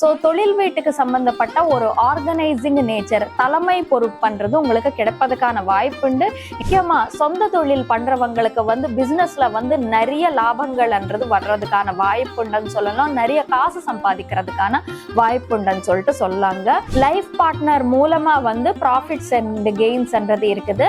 So தொழில் வீட்டுக்கு சம்பந்தப்பட்ட ஒரு ஆர்கனைசிங் நேச்சர் தலைமை பொறுப்புன்றது உங்களுக்கு கிடைப்பதுக்கான வாய்ப்புண்டு. முக்கியமா சொந்த தொழில் பண்றவங்களுக்கு வந்து பிசினஸ்ல வந்து நிறைய லாபங்கள்ன்றது வர்றதுக்கான வாய்ப்புண்டுன்னு சொல்லலாம். நிறைய காசு சம்பாதிக்கிறதுக்கான வாய்ப்புண்டுன்னு சொல்லிட்டு சொல்லாங்க. லைஃப் பார்ட்னர் மூலமா வந்து ப்ராஃபிட்ஸ் அண்ட் கெயின்ஸ்ன்றது இருக்குது.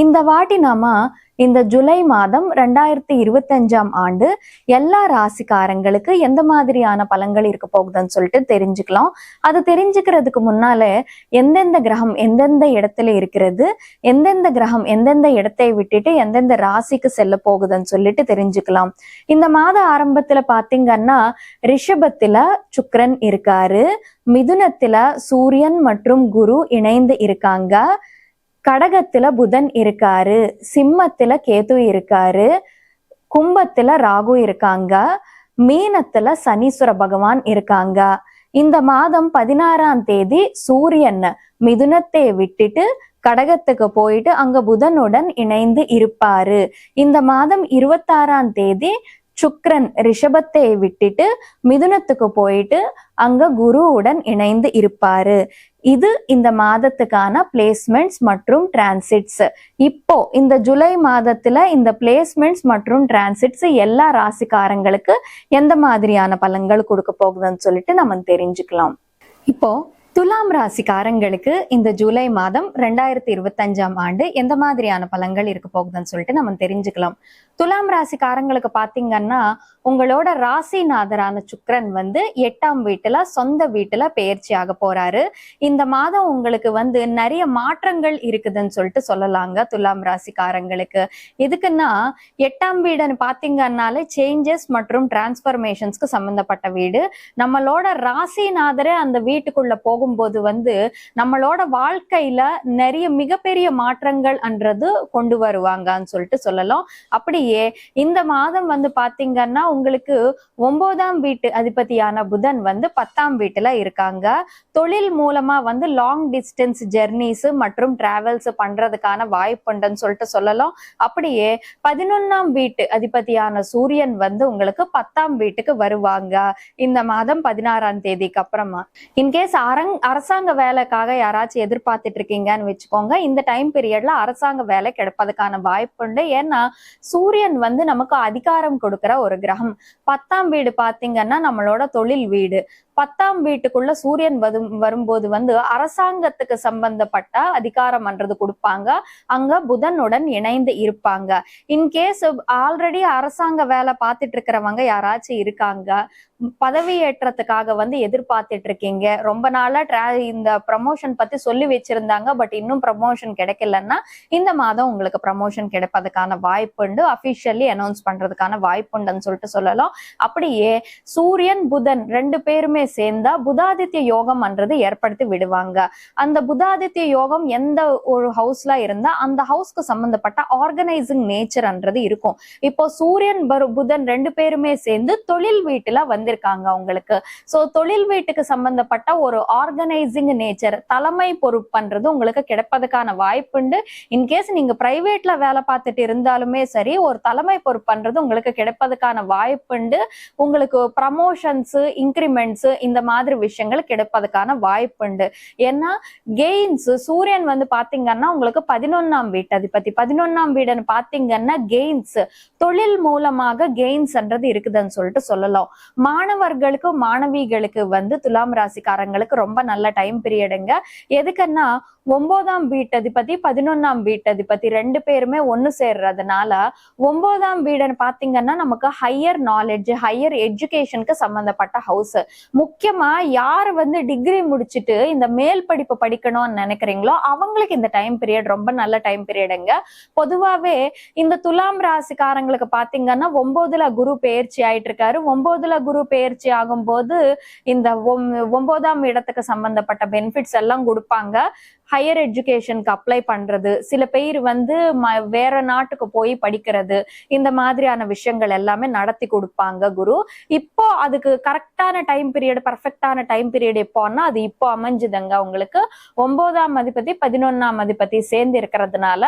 இந்த வாட்டி நாம இந்த ஜூலை மாதம் ரெண்டாயிரத்தி இருபத்தஞ்சாம் ஆண்டு எல்லா ராசிக்காரங்களுக்கு எந்த மாதிரியான பலன்கள் இருக்க போகுதுன்னு சொல்லிட்டு தெரிஞ்சுக்கலாம். அது தெரிஞ்சுக்கிறதுக்கு முன்னால எந்தெந்த கிரகம் எந்தெந்த இடத்துல இருக்கிறது எந்தெந்த கிரகம் எந்தெந்த இடத்தை விட்டுட்டு எந்தெந்த ராசிக்கு செல்ல போகுதுன்னு சொல்லிட்டு தெரிஞ்சுக்கலாம். இந்த மாத ஆரம்பத்துல பாத்தீங்கன்னா ரிஷபத்துல சுக்ரன் இருக்காரு மிதுனத்துல சூரியன் மற்றும் குரு இணைந்து இருக்காங்க. கடகத்துல புதன் இருக்காரு சிம்மத்துல கேது இருக்காரு கும்பத்துல ராகு இருக்காங்க மீனத்துல சனீஸ்வர பகவான் இருக்காங்க. இந்த மாதம் பதினாறாம் தேதி சூரியன் மிதுனத்தை விட்டுட்டு கடகத்துக்கு போயிட்டு அங்க புதனுடன் இணைந்து இருப்பாரு. இந்த மாதம் இருபத்தாறாம் தேதி சுக்ரன் ரிஷபத்தை விட்டுட்டு மிதுனத்துக்கு போயிட்டு அங்க குருவுடன் இணைந்து இருப்பாரு. இது இந்த மாதத்துக்கான பிளேஸ்மெண்ட்ஸ் மற்றும் டிரான்சிட்ஸ் இப்போ இந்த ஜூலை மாதத்துல இந்த பிளேஸ்மெண்ட்ஸ் மற்றும் டிரான்சிட்ஸ் எல்லா ராசிக்காரங்களுக்கு எந்த மாதிரியான பலன்கள் கொடுக்க போகுதுன்னு சொல்லிட்டு நம்ம தெரிஞ்சுக்கலாம். இப்போ துலாம் ராசிக்காரங்களுக்கு இந்த ஜூலை மாதம் ரெண்டாயிரத்தி இருபத்தஞ்சாம் ஆண்டு எந்த மாதிரியான பலன்கள் இருக்க போகுதுன்னு சொல்லிட்டு நம்ம தெரிஞ்சுக்கலாம். துலாம் ராசிக்காரங்களுக்கு பாத்தீங்கன்னா உங்களோட ராசிநாதரான சுக்கரன் வந்து எட்டாம் வீட்டுல சொந்த வீட்டுல பெயர்ச்சி ஆக போறாரு. இந்த மாதம் உங்களுக்கு வந்து நிறைய மாற்றங்கள் இருக்குதுன்னு சொல்லிட்டு சொல்லலாங்க துலாம் ராசிக்காரங்களுக்கு. எதுக்குன்னா எட்டாம் வீடுன்னு பாத்தீங்கன்னாலே சேஞ்சஸ் மற்றும் டிரான்ஸ்பர்மேஷன்ஸ்க்கு சம்பந்தப்பட்ட வீடு. நம்மளோட ராசிநாதரே அந்த வீட்டுக்குள்ள போகும்போது வந்து நம்மளோட வாழ்க்கையில நிறைய மிகப்பெரிய மாற்றங்கள் அன்றது கொண்டு வருவாங்கன்னு சொல்லிட்டு சொல்லலாம். அப்படி அப்படியே இந்த மாதம் வந்து பாத்தீங்கன்னா உங்களுக்கு ஒன்பதாம் வீட்டு அதிபதியான புதன் வந்து பத்தாம் வீட்டுல இருக்காங்க. தொழில் மூலமா வந்து லாங் டிஸ்டன்ஸ் ஜெர்னிஸ் மற்றும் டிராவல்ஸ் பண்றதுக்கான வாய்ப்புண்டுன்னு சொல்லிட்டு சொல்லலாம். அப்படியே பதினொன்னாம் வீட்டு அதிபதியான சூரியன் வந்து உங்களுக்கு பத்தாம் வீட்டுக்கு வருவாங்க. இந்த மாதம் பதினாறாம் தேதிக்கு அப்புறமா. இன்கேஸ் அரங் அரசாங்க வேலைக்காக யாராச்சும் எதிர்பார்த்துட்டு இருக்கீங்கன்னு வச்சுக்கோங்க. இந்த டைம் பீரியட்ல அரசாங்க வேலை கிடைப்பதுக்கான வாய்ப்புண்டு ஏன்னா சூரிய சூரியன் வந்து நமக்கு அதிகாரம் கொடுக்கிற ஒரு கிரகம். பத்தாம் வீடு பாத்தீங்கன்னா நம்மளோட தொழில் வீடு. பத்தாம் வீட்டுக்குள்ள சூரியன் வரும் வரும்போது வந்து அரசாங்கத்துக்கு சம்பந்தப்பட்ட அதிகாரம் பண்றது கொடுப்பாங்க. அங்க புதனுடன் இணைந்து இருப்பாங்க. இன்கேஸ் ஆல்ரெடி அரசாங்க வேலை பார்த்துட்டு இருக்கிறவங்க யாராச்சும் இருக்காங்க பதவியேற்றத்துக்காக வந்து எதிர்பார்த்துட்டு இருக்கீங்க ரொம்ப நாளா ட்ரா இந்த ப்ரமோஷன் பத்தி சொல்லி வச்சிருந்தாங்க பட் இன்னும் ப்ரமோஷன் கிடைக்கலன்னா இந்த மாதம் உங்களுக்கு ப்ரமோஷன் கிடைப்பதுக்கான வாய்ப்புண்டு அபிஷியலி அனௌன்ஸ் பண்றதுக்கான வாய்ப்புண்டுன்னு சொல்லிட்டு சொல்லலாம். அப்படியே சூரியன் புதன் ரெண்டு பேருமே சேர்ந்தா புதாதித்ய யோகம்ன்றது ஏற்படுத்தி விடுவாங்க. அந்த புதாதித்ய யோகம் எந்த ஒரு ஹவுஸ்ல இருந்தா அந்த ஹவுஸ்க்கு சம்பந்தப்பட்ட ஆர்கனைசிங் நேச்சர் அன்றது இருக்கும். இப்போ சூரியன் பரு- புதன் ரெண்டு பேருமே சேர்ந்து தொழில் வீட்டுல வந்திருக்காங்க உங்களுக்கு சோ தொழில் வீட்டுக்கு சம்பந்தப்பட்ட ஒரு ஆர்கனைசிங் நேச்சர் தலைமை பொறுப்புன்றது உங்களுக்கு கிடைப்பதுக்கான வாய்ப்புண்டு இன்கேஸ் நீங்க பிரைவேட்ல வேலை பார்த்துட்டு இருந்தாலுமே சரி ஒரு தலைமை பொறுப்புன்றது உங்களுக்கு கிடைப்பதுக்கான வாய்ப்புண்டு உங்களுக்கு ப்ரமோஷன்ஸ் இன்க்ரிமெண்ட்ஸ் இந்த மாதிரி விஷயங்கள் கிடைப்பதுக்கான வாய்ப்புண்டு ஏன்னா கெயின்ஸ் சூரியன் வந்து பாத்தீங்கன்னா உங்களுக்கு பதினொன்னாம் வீட்டு அதிபதி. பதினொன்னாம் வீடுன்னு பாத்தீங்கன்னா கெயின்ஸ் தொழில் மூலமாக கெயின்ஸ்ன்றது இருக்குதுன்னு சொல்லிட்டு சொல்லலாம். மாணவர்களுக்கு மாணவிகளுக்கு வந்து துலாம் ராசிக்காரங்களுக்கு ரொம்ப நல்ல டைம் பீரியடுங்க எதுக்குன்னா ஒன்பதாம் வீட்டதிபதி பதினொன்னாம் வீட்டதிபதி ரெண்டு பேருமே ஒன்னு சேர்றதுனால ஒன்பதாம் வீடுன்னு பாத்தீங்கன்னா நமக்கு ஹையர் நாலேஜ் ஹையர் எஜுகேஷனுக்கு சம்பந்தப்பட்ட ஹவுஸ் முக்கியமா யார் வந்து டிகிரி முடிச்சுட்டு இந்த மேல் படிப்பு படிக்கணும்னு நினைக்கிறீங்களோ அவங்களுக்கு இந்த டைம் பீரியட் ரொம்ப நல்ல டைம் பீரியடுங்க பொதுவாவே இந்த துலாம் ராசிக்காரங்களுக்கு பாத்தீங்கன்னா ஒன்பதுல குரு பெயர்ச்சி ஆயிட்டு இருக்காரு ஒன்பதுல குரு பெயர்ச்சி ஆகும்போது இந்த ஒம்- ஒன்பதாம் இடத்துக்கு சம்பந்தப்பட்ட பெனிஃபிட்ஸ் எல்லாம் கொடுப்பாங்க. ஹையர் எஜுகேஷனுக்கு அப்ளை பண்றது சில பேர் வந்து ம- வேற நாட்டுக்கு போய் படிக்கிறது இந்த மாதிரியான விஷயங்கள் எல்லாமே நடத்தி கொடுப்பாங்க குரு. இப்போ அதுக்கு கரெக்டான டைம் பீரியட் பர்ஃபெக்டான டைம் பீரியட் எப்போன்னா அது இப்போ அமைஞ்சுதுங்க. உங்களுக்கு ஒன்பதாம் அதிபதி பதினொன்னாம் அதிபதி சேர்ந்து இருக்கிறதுனால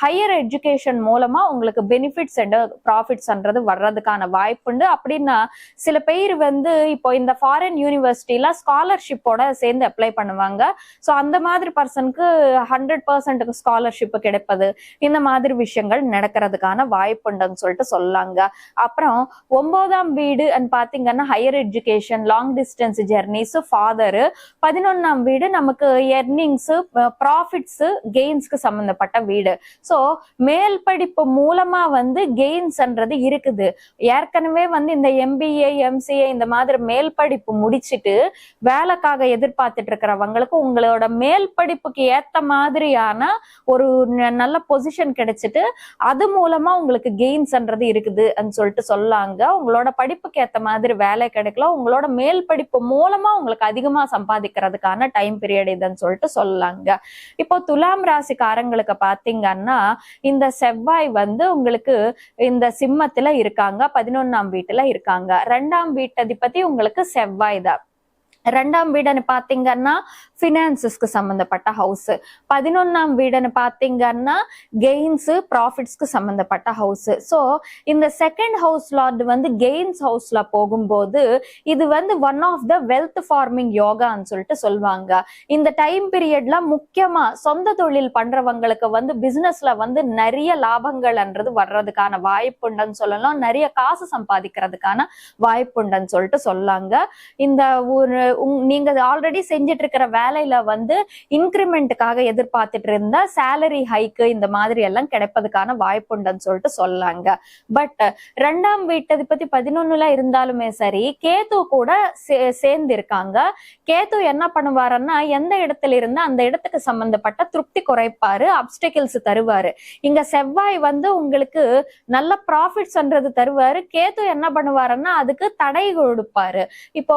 ஹையர் எஜுகேஷன் மூலமா உங்களுக்கு பெனிஃபிட்ஸ் அண்ட் ப்ராஃபிட்ஸ்ன்றது வர்றதுக்கான வாய்ப்புண்டு அப்படின்னா சில பேர் வந்து இப்போ இந்த ஃபாரின் யூனிவர்சிட்டியில ஸ்காலர்ஷிப்போட சேர்ந்து அப்ளை பண்ணுவாங்க. ஸோ அந்த மாதிரி பர்சனுக்கு ஹண்ட்ரட் பர்சன்ட்டுக்கு ஸ்காலர்ஷிப் கிடைப்பது. இந்த மாதிரி விஷயங்கள் நடக்கிறதுக்கான வாய்ப்புண்டுன்னு சொல்லிட்டு சொல்லாங்க. அப்புறம் ஒன்பதாம் வீடு அண்ட் பாத்தீங்கன்னா higher education long distance journeys father பதினொன்னாம் வீடு நமக்கு எர்னிங்ஸ் ப்ராஃபிட்ஸ் கெயின்ஸ்க்கு சம்பந்தப்பட்ட வீடு. ஸோ மேல் படிப்பு மூலமா வந்து கெயின்ஸ்ன்றது இருக்குது. ஏற்கனவே வந்து இந்த எம்பிஏ எம்சிஏ இந்த மாதிரி மேல் படிப்பு முடிச்சிட்டு வேலைக்காக எதிர்பார்த்துட்டு இருக்கிறவங்களுக்கு உங்களோட மேல் படிப்புக்கு ஏத்த மாதிரியான ஒரு நல்ல பொசிஷன் கிடைச்சிட்டு அது மூலமா உங்களுக்கு கெயின்ஸ்ன்றது இருக்குதுன்னு சொல்லிட்டு சொல்லாங்க. உங்களோட படிப்புக்கு ஏத்த மாதிரி வேலை கிடைக்கல. உங்களோட மேல் படிப்பு மூலமா உங்களுக்கு அதிகமா சம்பாதிக்கிறதுக்கான டைம் பீரியட் இதுன்னு சொல்லிட்டு சொல்லாங்க. இப்போ துலாம் ராசிக்காரங்களுக்கு பாத்தீங்கன்னா இந்த செவ்வாய் வந்து உங்களுக்கு இந்த சிம்மத்துல இருக்காங்க. பதினொன்னாம் வீட்டுல இருக்காங்க. ரெண்டாம் வீட்டதிபதி உங்களுக்கு செவ்வாய் தான். ரெண்டாம் வீடுன்னு பாத்தீங்கன்னா ஃபினான்சஸ்க்கு சம்பந்தப்பட்ட ஹவுஸ் பதினொன்னாம் வீடுன்னு பாத்தீங்கன்னா கெயின்ஸ் ப்ராஃபிட்ஸ்க்கு சம்பந்தப்பட்ட ஹவுஸ் ஸோ இந்த செகண்ட் ஹவுஸ் லார்டு வந்து கெயின்ஸ் ஹவுஸ்ல போகும்போது இது வந்து one of the wealth forming யோகான்னு சொல்லிட்டு சொல்லுவாங்க. இந்த டைம் பீரியட்ல முக்கியமா சொந்த தொழில் பண்றவங்களுக்கு வந்து பிசினஸ்ல வந்து நிறைய லாபங்கள்ன்றது வர்றதுக்கான வாய்ப்புண்டுன்னு சொல்லலாம். நிறைய காசு சம்பாதிக்கிறதுக்கான வாய்ப்புண்டுன்னு சொல்லிட்டு சொல்லாங்க. இந்த ஒரு நீங்க ஆல்ரெடி செஞ்சுட்டு இருக்கிற வேலையில வந்து இன்க்ரிமெண்ட்டுக்காக எதிர்பார்த்துட்டு இருந்தா சேலரி ஹைக்கு இந்த மாதிரி எல்லாம் கிடைப்பதுக்கான வாய்ப்புண்டுன்னு சொல்லிட்டு சொல்லாங்க. பட் ரெண்டாம் வீட்டதிபதி பதினொன்னுல இருந்தாலுமே சரி கேது கூட சேர்ந்து இருக்காங்க கேது என்ன பண்ணுவாருன்னா எந்த இடத்துல இருந்து அந்த இடத்துக்கு சம்பந்தப்பட்ட திருப்தி குறைப்பாரு அப்டிகல்ஸ் தருவாரு. இங்க செவ்வாய் வந்து உங்களுக்கு நல்ல ப்ராஃபிட்ஸ்ன்றது தருவாரு. கேது என்ன பண்ணுவாருன்னா அதுக்கு தடை கொடுப்பாரு. இப்போ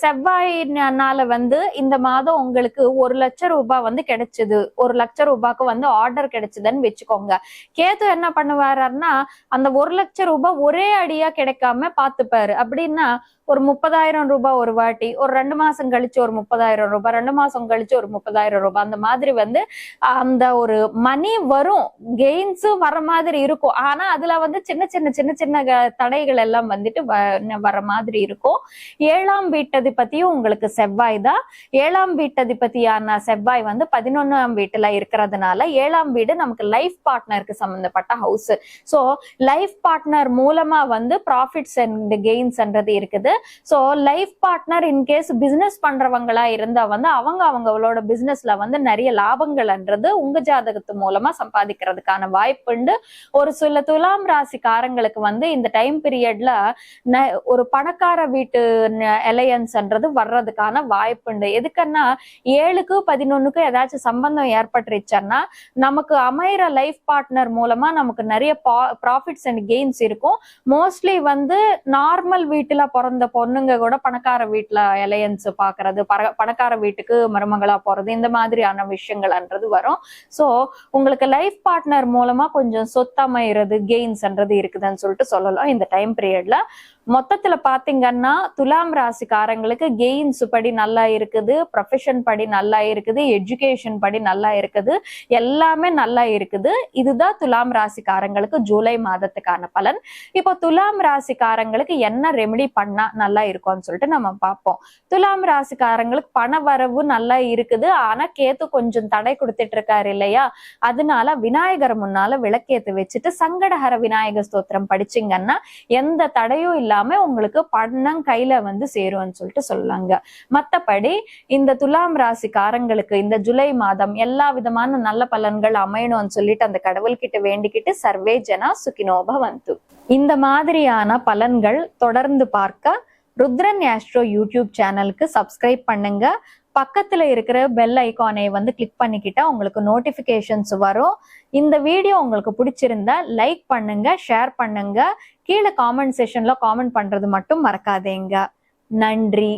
செவ்வாய் செவ்வாய்னால வந்து இந்த மாதம் உங்களுக்கு ஒரு லட்சம் ரூபாய் வந்து கிடைச்சது. ஒரு லட்சம் ரூபாய்க்கு வந்து ஆர்டர் கிடைச்சதுன்னு வச்சுக்கோங்க. கேது என்ன பண்ணுவாருன்னா அந்த ஒரு லட்சம் ரூபாய் ஒரே அடியா கிடைக்காம பாத்துப்பாரு. அப்படின்னா ஒரு முப்பதாயிரம் ரூபாய் ஒரு வாட்டி ஒரு ரெண்டு மாசம் கழிச்சு ஒரு முப்பதாயிரம் ரூபாய் ரெண்டு மாசம் கழிச்சு ஒரு முப்பதாயிரம் ரூபாய் அந்த மாதிரி வந்து அந்த ஒரு மணி வரும். கெயின்ஸும் வர மாதிரி இருக்கும். ஆனா அதுல வந்து சின்ன சின்ன சின்ன சின்ன க- தடைகள் எல்லாம் வந்துட்டு வ- வர மாதிரி இருக்கும். ஏழாம் அதிபதியும் உங்களுக்கு செவ்வாய் தான். ஏழாம் வீட்டதிபதியான செவ்வாய் வந்து பதினொன்னாம் வீட்டுல இருக்கிறதுனால ஏழாம் வீடு நமக்கு லைஃப் பார்ட்னருக்கு சம்பந்தப்பட்ட ஹவுஸ் ஸோ லைஃப் பார்ட்னர் மூலமா வந்து ப்ராஃபிட்ஸ் அண்ட் கெயின்ஸ்ன்றது இருக்குது. So life partner in case business பண்றவங்களா இருந்தா வந்து அவங்க அவங்களோட பிசினஸ்ல வந்து நிறைய லாபங்கள்ன்றது உங்க ஜாதகத்து மூலமா சம்பாதிக்கிறதுக்கான வாய்ப்புண்டு ஒரு சில துலாம் ராசிக்காரங்களுக்கு வந்து இந்த டைம் பீரியட்ல ஒரு பணக்கார வீட்டு அலையன்ஸ்ன்றது வர்றதுக்கான வாய்ப்புண்டு எதுக்குன்னா ஏழுக்கு பதினொன்னுக்கு ஏதாச்சும் சம்பந்தம் ஏற்பட்டுருச்சுன்னா நமக்கு அமையிற லைஃப் பார்ட்னர் மூலமா நமக்கு நிறைய ப்ராஃபிட்ஸ் அண்ட் கெயின்ஸ் இருக்கும். மோஸ்ட்லி வந்து நார்மல் வீட்டுல பிறந்த பொண்ணுங்க கூட பணக்கார வீட்டுல அலையன்ஸ் பாக்குறது பணக்கார வீட்டுக்கு மருமகளா போறது இந்த மாதிரியான விஷயங்கள்ன்றது வரும். சோ உங்களுக்கு லைஃப் பார்ட்னர் மூலமா கொஞ்சம் சொத்தமைகிறது கெயின்ஸ்ன்றது இருக்குதுன்னு சொல்லிட்டு சொல்லலாம். இந்த டைம் பீரியட்ல மொத்தத்துல பாத்தீங்கன்னா துலாம் ராசிக்காரங்களுக்கு கெயின்ஸ் படி நல்லா இருக்குது ப்ரொஃபஷன் படி நல்லா இருக்குது எஜுகேஷன் படி நல்லா இருக்குது எல்லாமே நல்லா இருக்குது. இதுதான் துலாம் ராசிக்காரங்களுக்கு ஜூலை மாதத்துக்கான பலன். இப்போ துலாம் ராசிக்காரங்களுக்கு என்ன ரெமெடி பண்ணா நல்லா இருக்கும்னு சொல்லிட்டு நம்ம பார்ப்போம். துலாம் ராசிக்காரங்களுக்கு பண வரவு நல்லா இருக்குது. ஆனா கேத்து கொஞ்சம் தடை கொடுத்துட்டு இருக்காரு இல்லையா? அதனால விநாயகர் முன்னால விளக்கேத்து வச்சுட்டு சங்கடஹர விநாயகர் ஸ்தோத்திரம் படிச்சீங்கன்னா எந்த தடையும் இல்லாம உங்களுக்கு பணம் கையில வந்து சேரும்னு சொல்லிட்டு சொல்லாங்க மத்தபடி இந்த துலாம் ராசிக்காரங்களுக்கு இந்த ஜூலை மாதம் எல்லா விதமான நல்ல பலன்கள் அமையணும்னு சொல்லிட்டு அந்த கடவுள்கிட்ட வேண்டிக்கிட்டு சர்வே ஜனா சுகினோப வந்து இந்த மாதிரியான பலன்கள் தொடர்ந்து பார்க்க ருத்ரன் ஆஸ்ட்ரோ யூடியூப் சேனலுக்கு சப்ஸ்கிரைப் பண்ணுங்க. பக்கத்துல இருக்கிற பெல் ஐகானை வந்து கிளிக் பண்ணிக்கிட்டா உங்களுக்கு நோட்டிபிகேஷன்ஸ் வரும். இந்த வீடியோ உங்களுக்கு பிடிச்சிருந்தா லைக் பண்ணுங்க ஷேர் பண்ணுங்க. கீழே காமெண்ட் செஷன்ல காமெண்ட் பண்றது மட்டும் மறக்காதேங்க. நன்றி.